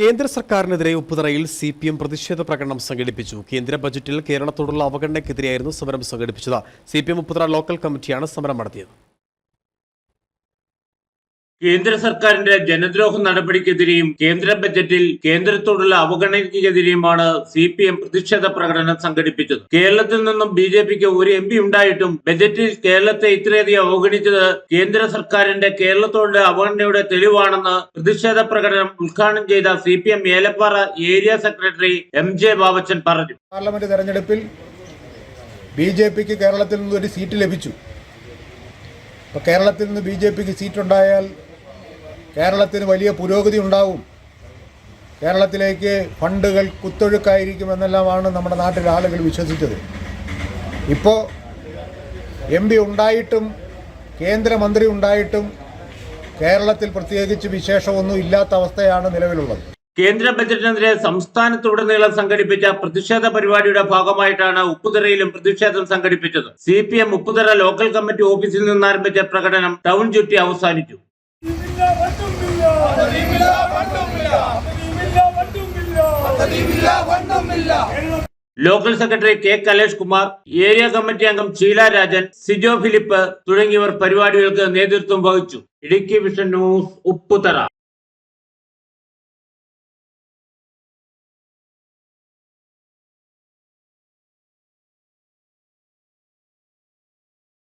കേന്ദ്ര സർക്കാരിനെതിരെ ഉപ്പുതറയിൽ C P M പ്രതിഷേധ പ്രകടനം സംഘടിപ്പിച്ചു. കേന്ദ്ര ബജറ്റിൽ കേരളത്തോടുള്ള അവഗണനയ്ക്കെതിരെയായിരുന്നു സമരം സംഘടിപ്പിച്ചത്. C P M Upputhara local കമ്മിറ്റിയാണ് സമരം നടത്തിയത്. കേന്ദ്ര സർക്കാരിന്റെ ജനദ്രോഹ നടപടിക്കെതിരെയും കേന്ദ്ര ബജറ്റിൽ കേന്ദ്രത്തോടുള്ള അവഗണനയ്ക്കെതിരെയുമാണ് സി പി എം പ്രതിഷേധ പ്രകടനം സംഘടിപ്പിച്ചത്. കേരളത്തിൽ നിന്നും ബി ജെ പിക്ക് ഒരു എം പി ഉണ്ടായിട്ടും ബജറ്റിൽ കേരളത്തെ ഇത്രയധികം അവഗണിച്ചത് കേന്ദ്ര സർക്കാരിന്റെ കേരളത്തോടുള്ള അവഗണനയുടെ തെളിവാണെന്ന് പ്രതിഷേധ പ്രകടനം ഉദ്ഘാടനം ചെയ്ത C P M Elappara area secretary M J Babachan പറഞ്ഞു. പാർലമെന്റ് തെരഞ്ഞെടുപ്പിൽ ബി ജെ പിക്ക് കേരളത്തിൽ നിന്ന് ഒരു സീറ്റ് ലഭിച്ചു. ഇപ്പോൾ കേരളത്തിൽ നിന്ന് ബി ജെ പിക്ക് സീറ്റ് ഉണ്ടായാൽ കേരളത്തിന് വലിയ പുരോഗതി ഉണ്ടാവും. കേരളത്തിലേക്ക് ഫണ്ടുകൾ കുത്തൊഴുക്കായിരിക്കുമെന്നെല്ലാമാണ് നമ്മുടെ നാട്ടിലെ ആളുകൾ വിശ്വസിച്ചത്. ഇപ്പോൾ എം പി ഉണ്ടായിട്ടും കേന്ദ്രമന്ത്രി ഉണ്ടായിട്ടും കേരളത്തിൽ പ്രത്യേകിച്ച് വിശേഷമൊന്നും ഇല്ലാത്ത അവസ്ഥയാണ് നിലവിലുള്ളത്. കേന്ദ്ര ബജറ്റിനെതിരെ സംസ്ഥാനത്തുടനീളം സംഘടിപ്പിച്ച പ്രതിഷേധ പരിപാടിയുടെ ഭാഗമായിട്ടാണ് ഉപ്പുതറയിലും പ്രതിഷേധം സംഘടിപ്പിച്ചത്. C P M Upputhara local committee ഓഫീസിൽ നിന്ന് ആരംഭിച്ച പ്രകടനം ടൗൺ ചുറ്റി അവസാനിച്ചു. Local secretary K Kalesh Kumar area committee അംഗം ഷീല രാജൻ സിജോ ഫിലിപ്പ് തുടങ്ങിയവർ പരിപാടികൾക്ക് നേതൃത്വം വഹിച്ചു. Idukki vision news Upputhara.